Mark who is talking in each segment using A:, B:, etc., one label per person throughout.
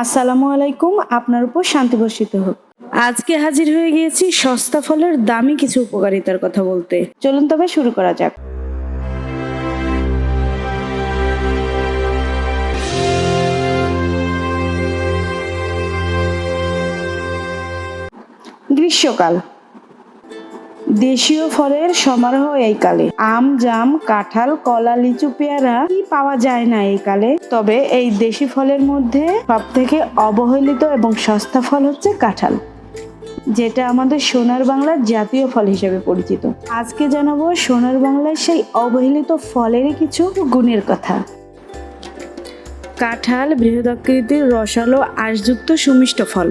A: আসসালামু আলাইকুম, আপনার উপর শান্তি বর্ষিত হোক। আজকে হাজির হয়ে গিয়েছি সস্তা ফলের দামি কিছু উপকারিতার কথা বলতে। চলুন তবে শুরু করা যাক। গ্রীষ্মকাল। দেশীয় ফলের সমারোহ এই কালে আম, জাম, কাঁঠাল, কলা, লিচু, পেয়ারা কি পাওয়া যায় না এই কালে তবে এই দেশি ফলের মধ্যে সব থেকে অবহেলিত এবং সস্তা ফল হচ্ছে কাঁঠাল, যেটা আমাদের সোনার বাংলার জাতীয় ফল হিসেবে পরিচিত। আজকে জানাব সোনার বাংলার সেই অবহেলিত ফলেরই কিছু গুণের কথা। কাঁঠাল বৃহদাকৃতির রসালো আঁশযুক্ত সুমিষ্ট ফল।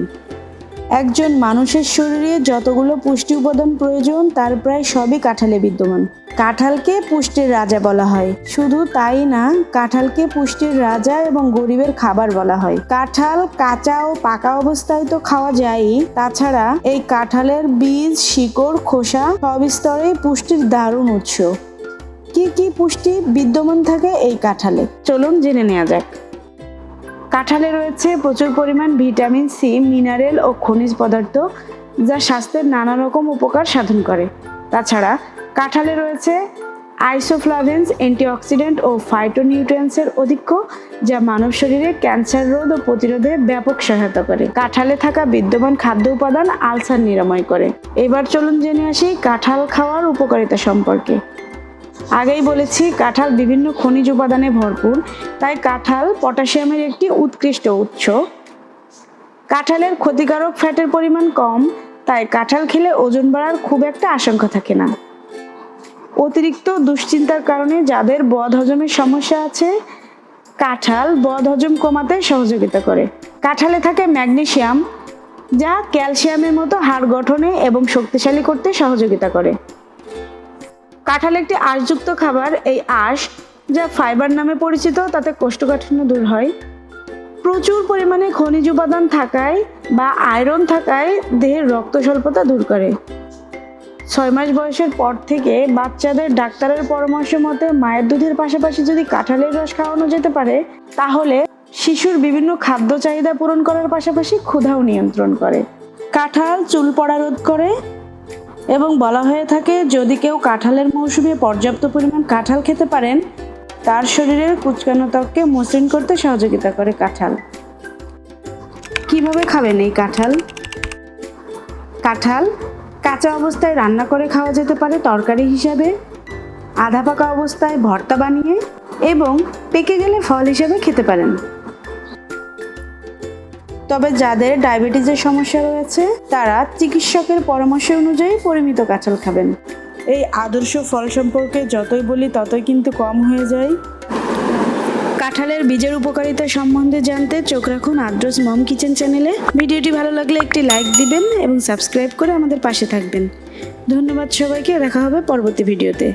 A: একজন মানুষের শরীরে যতগুলো পুষ্টি উপাদান প্রয়োজন, তার প্রায় সবই কাঁঠালে বিদ্যমান। কাঁঠালকে পুষ্টির রাজা বলা হয়। শুধু তাই না, কাঁঠালকে পুষ্টির রাজা এবং গরিবের খাবার বলা হয়। কাঁঠাল কাঁচা ও পাকা অবস্থায় তো খাওয়া যায়ই। তাছাড়া এই কাঁঠালের বীজ, শিকড়, খোসা সব স্তরেই পুষ্টির দারুণ উৎস। কি কি পুষ্টি বিদ্যমান থাকে এই কাঁঠালে? চলুন জেনে নেওয়া যাক। কাঁঠালে রয়েছে প্রচুর পরিমাণ ভিটামিন সি, মিনারেল ও খনিজ পদার্থ যা স্বাস্থ্যের নানা রকম উপকার সাধন করে। তাছাড়া কাঁঠালে রয়েছে আইসোফ্লাভেন্স, অ্যান্টিঅক্সিডেন্ট ও ফাইটোনিউট্রিয়েন্টসের অধিক্য যা মানব শরীরে ক্যান্সার রোধ ও প্রতিরোধে ব্যাপক সহায়তা করে। কাঁঠালে থাকা বিদ্যমান খাদ্য উপাদান আলসার নিরাময় করে। এবার চলুন জেনে আসি কাঁঠাল খাওয়ার উপকারিতা সম্পর্কে। আগেই বলেছি, কাঁঠাল বিভিন্ন খনিজ উপাদানে ভরপুর। তাই কাঁঠাল পটাশিয়ামের একটি উৎকৃষ্ট উৎস। কাঁঠালের ক্ষতিকারক ফ্যাটের পরিমাণ কম, তাই কাঁঠাল খেলে ওজন বাড়ার খুব একটা আশঙ্কা থাকে না। অতিরিক্ত দুশ্চিন্তার কারণে যাদের বদ হজমের সমস্যা আছে, কাঁঠাল বদ হজম কমাতে সহযোগিতা করে। কাঁঠালে থাকে ম্যাগনেশিয়াম, যা ক্যালসিয়ামের মতো হাড় গঠনে এবং শক্তিশালী করতে সহযোগিতা করে। কাঁঠাল একটি আঁশযুক্ত খাবার, এই আঁশ যা ফাইবার নামে পরিচিত, তাতে কোষ্ঠকাঠিন্য দূর হয়। প্রচুর পরিমাণে খনিজ উপাদান থাকায় বা আয়রন থাকায় দেহের রক্ত স্বল্পতা দূর করে। ছয় মাস বয়সের পর থেকে বাচ্চাদের ডাক্তারের পরামর্শ মতে মায়ের দুধের পাশাপাশি যদি কাঁঠালের রস খাওয়ানো যেতে পারে, তাহলে শিশুর বিভিন্ন খাদ্য চাহিদা পূরণ করার পাশাপাশি ক্ষুধাও নিয়ন্ত্রণ করে। কাঁঠাল চুল পড়া রোধ করে এবং বলা হয়ে থাকে, যদি কেউ কাঁঠালের মৌসুমে পর্যাপ্ত পরিমাণ কাঁঠাল খেতে পারেন, তার শরীরের কুচকানো ত্বককে মসৃণ করতে সহযোগিতা করে কাঁঠাল। কীভাবে খাবেন এই কাঁঠাল? কাঁঠাল কাঁচা অবস্থায় রান্না করে খাওয়া যেতে পারে তরকারি হিসাবে, আধা পাকা অবস্থায় ভর্তা বানিয়ে এবং পেকে গেলে ফল হিসেবে খেতে পারেন। তবে যাদের ডায়াবেটিসের সমস্যা রয়েছে তারা চিকিৎসকের পরামর্শ অনুযায়ী পরিমিত কাঁঠাল খাবেন। এই আদর্শ ফল সম্পর্কে যতই বলি ততই কিন্তু কম হয়ে যায়। কাঁঠালের বীজের উপকারিতা সম্বন্ধে জানতে চোখ রাখুন আদ্রস মম কিচেন চ্যানেলে। ভিডিওটি ভালো লাগলে একটি লাইক দিবেন এবং সাবস্ক্রাইব করে আমাদের পাশে থাকবেন। ধন্যবাদ সবাইকে দেখা হবে পরবর্তী ভিডিওতে।